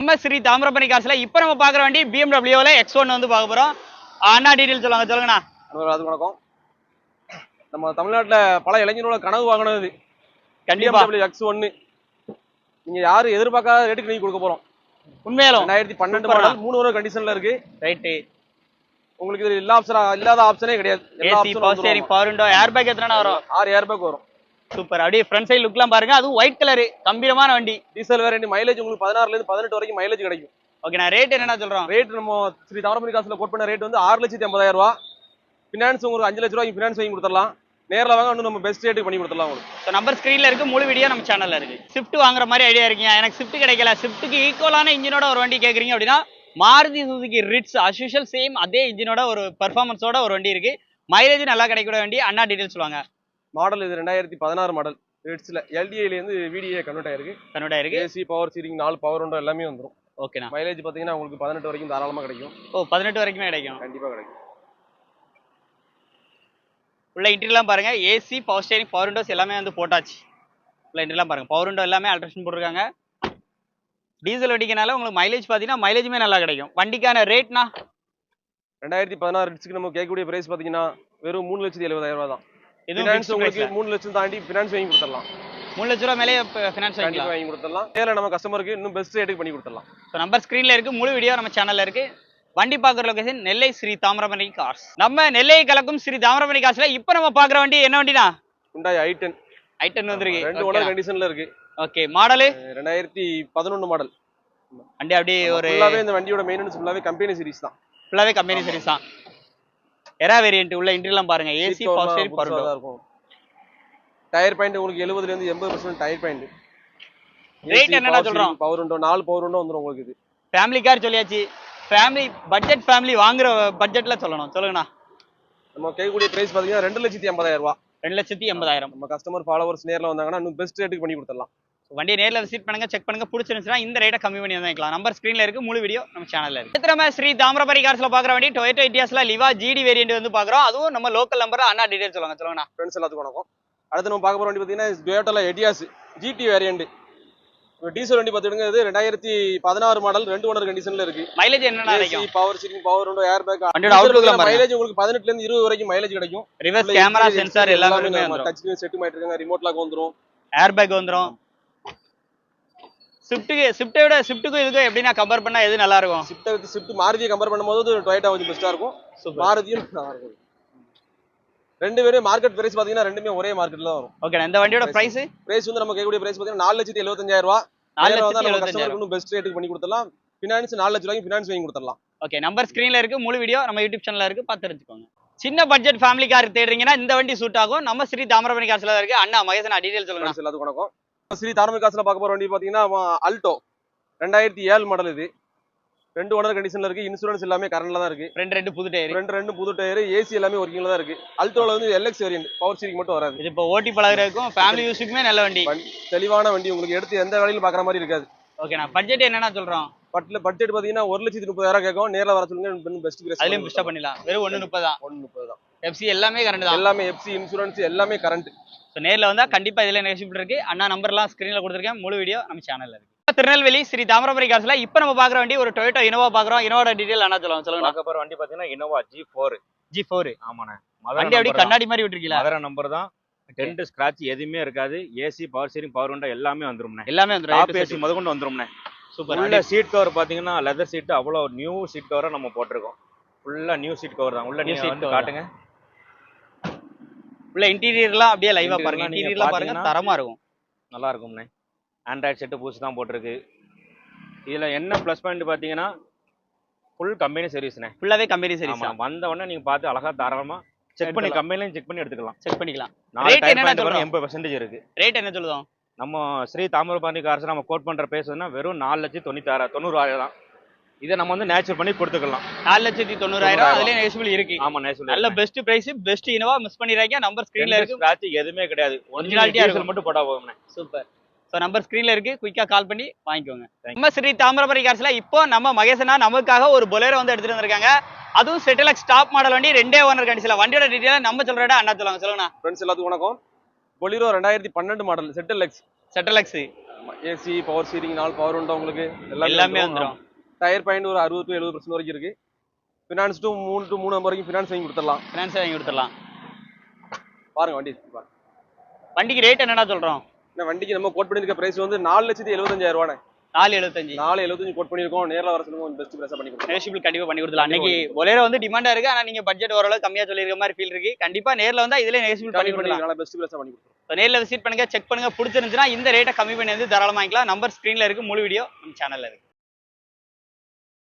நம்ம ஸ்ரீ தாமிரபரணி காசுல இப்போ நம்ம பார்க்குற வண்டி பிஎம்டபிள்யூவில் எக்ஸ் ஒன் வந்து பார்க்க போகிறோம் அண்ணா டீட்டெயில் சொல்லுவாங்க? சொல்லுங்கண்ணா. அது வணக்கம். நம்ம தமிழ்நாட்டுல பல இளைஞர்களோட கனவு வாங்கினது கண்டிப்பா. எக்ஸ் ஒன்னு நீங்க யாரும் எதிர்பார்க்காத ரேட்டுக்கு நீங்க கொடுக்க போறோம். உண்மையிலும். ரெண்டாயிரத்தி பன்னெண்டு. மாடல் மூணு வர கண்டிஷன்ல இருக்கு. ரைட்டு உங்களுக்கு இது எல்லா ஆப்ஷன் இல்லாத ஆப்ஷனே கிடையாது. ஏசி பவர் ஸ்டேரிங் வந்துரும். பவர் விண்டோ ஏர் பேக் எத்தனை வரும்? ஆறு ஏர் பேக் வரும். சூப்பர் அப்படியே ஃப்ரண்ட் சைடு லுக்லாம் பாருங்க. அதுவும் ஒயிட் கலர் கம்பீரமான வண்டி. டீசல் வேற மைலேஜ் உங்களுக்கு பதினாறுல இருந்து பதினெட்டு வரைக்கும் மைலேஜ் கிடைக்கும். ஓகே நான் ரேட் என்னென்ன சொல்றோம்? ரேட் நம்ம ஸ்ரீ தாமிரபரணி காசுல கோட் பண்ண ரேட் வந்து ஆறு லட்சத்தி ஐம்பதாயிரம் ரூபா. ஃபினான்ஸ் உங்களுக்கு அஞ்சு லட்ச ரூபாய்க்கு ஃபினான்ஸ் வாங்கி கொடுத்துடலாம். நேர்ல வாங்க இன்னும் நம்ம பெஸ்ட் ரேட்டுக்கு பண்ணி கொடுத்துடலாம் உங்களுக்கு. ஸோ நம்பர் ஸ்க்ரீனில் இருக்கு. முழு வீடியோ நம்ம சேனல்ல இருக்கு. ஸ்விஃப்ட் வாங்குற மாதிரி ஐடியா இருக்கீங்க. எனக்கு ஸ்விஃப்ட் கிடைக்கல. ஸ்விஃப்ட்டுக்கு ஈக்குவலான இன்ஜினோட ஒரு வண்டி கேட்குறீங்க அப்படின்னா Maruti Suzuki Ritz as usual அதே இன்ஜினோட ஒரு பெர்ஃபார்மன்ஸோட ஒரு வண்டி இருக்கு. மைலேஜ் நல்லா கிடைக்கக்கூடிய வண்டி. அண்ணா டீடைல்ஸ் சொல்லுவாங்க. மாடல் இது ரெண்டாயிரத்தி பதினாறு மாடல். ரெட்ஸ்ல எல்டிஐல இருந்து விடிஏ கன்வெர்ட் ஆயிருக்கு. தன்னோட இருக்கு ஏசி பவர் சீரிங் நாலு பவர் உண்டோ எல்லாமே வந்துரும். ஓகேண்ணா மைலேஜ் பாத்தீங்கன்னா உங்களுக்கு பதினெட்டு வரைக்கும் தாராளமா கிடைக்கும். ஓ பதினெட்டு வரைக்குமே கிடைக்கும். கண்டிப்பா கிடைக்கும். உள்ள இன்டீரியர்லாம் பாருங்க. AC power steering power windows எல்லாமே வந்து போட்டாச்சு. உள்ள இன்டீரியர்லாம் பாருங்க. பவர் விண்டோ எல்லாமே ஆல்ட்ரேஷன் போட்டிருக்காங்க. டீசல் வண்டிக்கனால உங்களுக்கு மைலேஜ் பார்த்தீங்கன்னா மைலேஜுமே நல்லா கிடைக்கும். வண்டிக்கான ரேட்னா ரெண்டாயிரத்தி பதினாறு ரெட்ஸ்க்கு நம்ம கேட்கக்கூடிய பிரைஸ் பாத்தீங்கன்னா வெறும் மூணு லட்சத்தி எழுபதாயிரம் ரூபாய் தான். ஃபினான்ஸ் உங்களுக்கு. மூணு லட்சம் தாண்டி ஃபினான்ஸ் வாங்கி கொடுத்துடலாம். மூணு லட்ச ரூபா மேலே ஃபினான்ஸ் வாங்கிக்கலாம். வாங்கி கொடுத்துடலாம். நேரில் நம்ம கஸ்டமருக்கு இன்னும் பெஸ்ட் ரேட்டுக்கு பண்ணி கொடுத்துடலாம். ஸோ நம்பர் ஸ்க்ரீனில் இருக்கு. முழு வீடியோ நம்ம சேனல்ல இருக்கு. வண்டி பார்க்குற லொகேஷன் நெல்லை ஸ்ரீ தாமிரபரணி கார்ஸ் நம்ம நெல்லை கலக்கும் ஸ்ரீ தாமிரபரணி கார்ஸ்ல இப்போ நம்ம பார்க்குற வண்டி என்ன வண்டினா ஹுண்டாய் ஐ டென் ஐட்டன் ரெண்டு வந்திருக்கு. ஓனர் கண்டிஷன்ல இருக்கு. ஓகே மாடலு ரெண்டாயிரத்தி பதினொன்று மாடல் வண்டி அப்படியே ஒரு இந்த வண்டியோட மெயின்டெனன்ஸ் ஃபுல்லாவே கம்பெனி சீரிஸ் தான். ஃபுல்லாவே கம்பெனி சர்வீஸ் தான். எரா வேரியன்ட் உள்ள இன்டர்லாம் பாருங்க. ஏசி புதுசா தான் இருக்கும். டயர் பாயிண்ட் உங்களுக்கு எழுபதுல இருந்து எண்பது பர்சன்ட் டயர் பாயிண்ட் Rate என்னடா சொல்றோம்? பவர் உண்டோ நாலு பவர் உண்டோ வந்துரும் உங்களுக்கு இது. ஃபேமிலி கார் சொல்லியாச்சு. ஃபேமிலி பட்ஜெட் ஃபேமிலி வாங்குற பட்ஜெட்ல சொல்லணும். சொல்லுங்கண்ணா. நம்ம கேட்கக்கூடிய பிரைஸ் பாத்தீங்கன்னா ரெண்டு லட்சத்தி ஐம்பதாயிரம் ரூபாய் ரெண்டு லட்சத்தி எண்பதாயிரம். நம்ம கஸ்டமர் ஃபாலோவர்ஸ் நேர்ல வந்தாங்கன்னா இன்னும் பெஸ்ட் ரேட்டுக்கு பண்ணி கொடுத்துடலாம். வண்டியை நேர்ல விசிட் பண்ணுங்க செக் பண்ணுங்க. பிடிச்சிருந்துச்சுன்னா இந்த ரேட்டை கம்மி பண்ணி வாங்கிக்கலாம். நம்பர் ஸ்க்ரீன்ல இருக்கு முழு வீடியோ நம்ம சேனல்ல இருக்கு. அடுத்து நம்ம ஸ்ரீ தாமிரபரி கார்ஸ்ல பாக்குற வண்டி டொயோட்டோ இட்டியாஸ்ல லிவா ஜிடி வேரியன்ட் வந்து பாக்குறோம் அதுவும் நம்ம லோக்கல் நம்பர் அண்ணா டீடைல் சொல்லுங்க சொல்லுங்கண்ணா. ஃப்ரெண்ட்ஸ் எல்லாத்துக்கும் வணக்கம். அடுத்து நம்ம பார்க்க போற வண்டி பார்த்தீங்கன்னா டொயோட்டோல எடியாஸ் ஜிடி வேரியண்ட் டீசல் வண்டி பார்த்துடுங்க இது ரெண்டாயிரத்தி பதினாறு மாடல் ரெண்டு ஓனர் கண்டிஷன்ல இருக்கு. மைலேஜ் கிடைக்கும்? பவர் சீட்டிங் பவர் உண்டோ ஏர் பேக். மைலேஜ் உங்களுக்கு பதினெட்டுல இருந்து இருபது வரைக்கும் மைலேஜ் கிடைக்கும். ரிவர்ஸ் கேமரா சென்சார் எல்லாமே டச் ஸ்கிரீன் செட் ஆயிட்டு இருக்காங்க. ரிமோட் லாக் வந்துரும். ஏர் பேக் வந்துரும். ஸ்விஃப்ட்டுக்கு ஸ்விஃப்ட்டை விட ஸ்விஃப்ட்டுக்கும் இதுக்கும் எப்படின்னா கம்பேர் பண்ணா எது நல்லா இருக்கும் ஷிஃப்ட் வித் ஷிஃப்ட் மாருதியை கம்பேர் பண்ணும்போது டொயோட்டா கொஞ்சம் பெஸ்டா இருக்கும். மாருதியும் நல்லா இருக்கும். ரெண்டு பேரும் மார்க்கெட் பிரைஸ் பாத்தீங்கன்னா ரெண்டுமே ஒரே மார்க்கெட்ல தான் வரும். ஓகே இந்த வண்டியோட பிரைஸ் பிரைஸ் வந்து நம்ம கேட்கக்கூடிய பிரைஸ் பாத்தீங்கன்னா நாலு லட்சத்தி எழுபத்தஞ்சாயிரம் ரூபாய் நாலு லட்சத்தி பெஸ்ட் ரேட்டுக்கு பண்ணி கொடுத்துடலாம். ஃபினான்ஸ் நாலு லட்ச ரூபாய்க்கு ஃபினான்ஸ் வாங்கி கொடுத்துடலாம். ஓகே நம்பர் ஸ்க்ரீன்ல இருக்கு முழு வீடியோ நம்ம யூடியூப் சேனல்ல இருக்கு பார்த்து தெரிஞ்சுக்கோங்க. சின்ன பட்ஜெட் ஃபேமிலி கார் தேடுறீங்கன்னா இந்த வண்டி சூட் ஆகும். நம்ம ஸ்ரீ தாமிரபரணி கார்ஸ்ல தான் இருக்கு. அண்ணா மகேசன் டீடைல் சொல்லுங்க. எல்லாத்துக்கும் வணக்கம். ஸ்ரீ தாரமிக் காசுல பார்க்க போற வண்டி பாத்தீங்கன்னா அல்டோ ரெண்டாயிரத்தி ஏழு மாடல் இது. ரெண்டு ஓனர் கண்டிஷன்ல இருக்கு. இன்சூரன்ஸ் எல்லாமே கரண்ட்ல தான் இருக்கு. ரெண்டு ரெண்டு புது டயர் ரெண்டு ரெண்டு புது டயர் ஏசி எல்லாமே ஒர்க்கிங்ல தான் இருக்கு. அல்டோல வந்து எல்எக்ஸ் வேரியன்ட் பவர் ஸ்டீரிங் மட்டும் வராது. இது இப்போ ஓட்டி பழகுறதுக்கும் ஃபேமிலி யூஸுக்குமே நல்ல வண்டி. தெளிவான வண்டி. உங்களுக்கு எடுத்து எந்த வேலையிலும் பாக்குற மாதிரி இருக்காது. ஓகேண்ணா பட்ஜெட் என்னன்னா சொல்றோம்? பட்ல பட்ஜெட் பாத்தீங்கன்னா ஒரு லட்சத்தி முப்பதாயிரம் கேட்கும். நேர்ல வர சொல்லுங்க பெஸ்ட் பிரைஸ் அதுலயும் பிஸ்டப் பண்ணிடலாம். வெறும் ஒன்று முப்பது தான். ஒன்னு முப்பது தான். எஃப்சி எல்லாமே கரண்ட் தான். எல்லாமே எஃப்சி இன்சூரன்ஸ் எல்லாமே கரண்ட் ஸோ நேரில் வந்தா கண்டிப்பா இதுல நெகோஷியபிள் இருக்கு? அண்ணா நம்பர்லாம் ஸ்க்ரீன்ல கொடுத்துருக்கேன். முழு வீடியோ நம்ம சேனல்ல இருக்கு. திருநெல்வேலி ஸ்ரீ தாமிரபரணி கார்ஸ்ல இப்போ நம்ம பாக்குற வண்டி ஒரு டொயோட்டோ இனோவா பாக்குறோம் இனோவோட டீடைல் அண்ணா சொல்லுங்க சொல்லுங்க போற வண்டி பாத்தீங்கன்னா Innova G four G four ஆமாண்ணே. வண்டி அப்படி கண்ணாடி மாதிரி விட்டுருக்கீங்களா? மதுரை நம்பர் தான். டென்ட் ஸ்கிராட்ச் எதுவுமே இருக்காது. AC power steering power window எல்லாமே வந்துரும்ண்ணே. எல்லாமே டாப் வந்துடும் ஏசி முதற்கொண்டு வந்துரும்ண்ணே. சூப்பர் உள்ள சீட் கவர் பாத்தீங்கன்னா லெதர் சீட் அவ்வளோ நியூ சீட் கவரை நம்ம போட்டிருக்கோம். ஃபுல்லா நியூ சீட் கவர் தான். உள்ள வந்து cover. காட்டுங்க. உள்ள இன்டீரியர்லாம் அப்படியே லைவா பாருங்க. இன்டீரியர்லாம் பாருங்க. தரமா இருக்கும். நல்லா இருக்கும்ண்ணே ஆண்ட்ராய்ட் செட்டு புதுசு தான் போட்டிருக்கு. இதுல என்ன ப்ளஸ் பாயிண்ட் பாத்தீங்கன்னா ஃபுல் கம்பெனி சர்வீஸ்ண்ணே ஃபுல்லாவே கம்பெனி சர்வீஸ் ஆமா வந்த உடனே நீங்க பார்த்து அழகா தாராளமா செக் பண்ணி. கம்பெனிலையும் செக் பண்ணி எடுத்துக்கலாம். செக் பண்ணிக்கலாம். சொல்றோம்? எண்பது பர்சன்டேஜ் இருக்கு. ரேட் என்ன சொல்லுதோம்? நம்ம ஸ்ரீ தாமிரபரணி கார்ஸ் நம்ம கோட் பண்ற பேசுனா வெறும் நாலு லட்சத்தி தொண்ணூத்தாறு தொண்ணூறாயிரம் தான். இதை நம்ம வந்து நேச்சர் பண்ணி கொடுத்துக்கலாம். நாலு லட்சத்தி தொண்ணூறாயிரம் அதுலயே நெகோஷியபிள் இருக்கு. ஆமா நேச்சர் நல்ல best price best Innova miss பண்ணிடுறாங்க நம்பர் ஸ்கிரீன்ல இருக்கு. ஸ்கிராட்ச் எதுவுமே கிடையாது. ஒரிஜினாலிட்டியா இருக்கும். மட்டும் போட்டா போதும்ண்ணே சூப்பர் ஸோ நம்பர் ஸ்க்ரீன்ல இருக்கு. குயிக்கா கால் பண்ணி வாங்கிக்கோங்க. நம்ம ஸ்ரீ தாமிரபரணி கார்ஸ்ல இப்போ நம்ம மகேசனா நமக்காக ஒரு பொலேரோ வந்து எடுத்துட்டு வந்திருக்காங்க. அதுவும் செட்டிலக்ஸ் டாப் மாடல் வண்டி ரெண்டே ஓனர் கண்டிஷன்ல வண்டியோட டீட்டெயில் நம்ம சொல்றடா அண்ணா சொல்லுவாங்க சொல்லுங்கண்ணா. ஃப்ரெண்ட்ஸ் எல்லாத்துக்கும் வணக்கம். பொலிரோ ரெண்டாயிரத்தி பன்னெண்டு மாடல் செட்டில் எக்ஸ் செட்டலக்ஸ் ஏசி பவர் ஸ்டீரிங் நாலு பவர் உண்டா உங்களுக்கு? எல்லாமே வந்துரும். டயர் பாயிண்ட் ஒரு அறுபது டு எழுபது பர்சன்ட் வரைக்கும் இருக்கு. ஃபினான்ஸ் டு மூணு டு மூணு நம்பர் வரைக்கும் ஃபினான்ஸ் வாங்கி கொடுத்துடலாம். ஃபினான்ஸ் வாங்கி கொடுத்துடலாம். பாருங்க வண்டி பாருங்க. வண்டிக்கு ரேட் என்னடா சொல்றோம்? இந்த வண்டிக்கு நம்ம கோட் பண்ணிருக்க பிரைஸ் வந்து நாலு லட்சத்தி எழுபத்தஞ்சாயிரம் ரூபாய் நாலு எழுபத்தஞ்சு. நாலு எழுபத்தஞ்சு கோட் பண்ணிருக்கோம் நேரில் வர சொல்லுங்க பெஸ்ட் பிரைஸா பண்ணி கொடுக்கலாம் நெகோஷியபிள் கண்டிப்பா பண்ணி கொடுத்துலாம் அன்னைக்கு பொலேரோ வந்து டிமாண்டா இருக்கு ஆனா நீங்க பட்ஜெட் ஓரளவு கம்மியா சொல்லிருக்க மாதிரி ஃபீல் இருக்கு. கண்டிப்பா நேர்ல வந்தா இதுல நெகோஷியபிள் பண்ணி கொடுக்கலாம். பெஸ்ட் பிரைஸா பண்ணி So, நேர்ல விசிட் பண்ணுங்க செக் பண்ணுங்க. பிடிச்சிருந்துச்சுன்னா இந்த ரேட்டை கம்மி பண்ணி வந்து தாராளமா வாங்கிக்கலாம். நம்பர் ஸ்க்ரீன்ல இருக்கு முழு வீடியோ நம்ம சேனல்ல இருக்கு.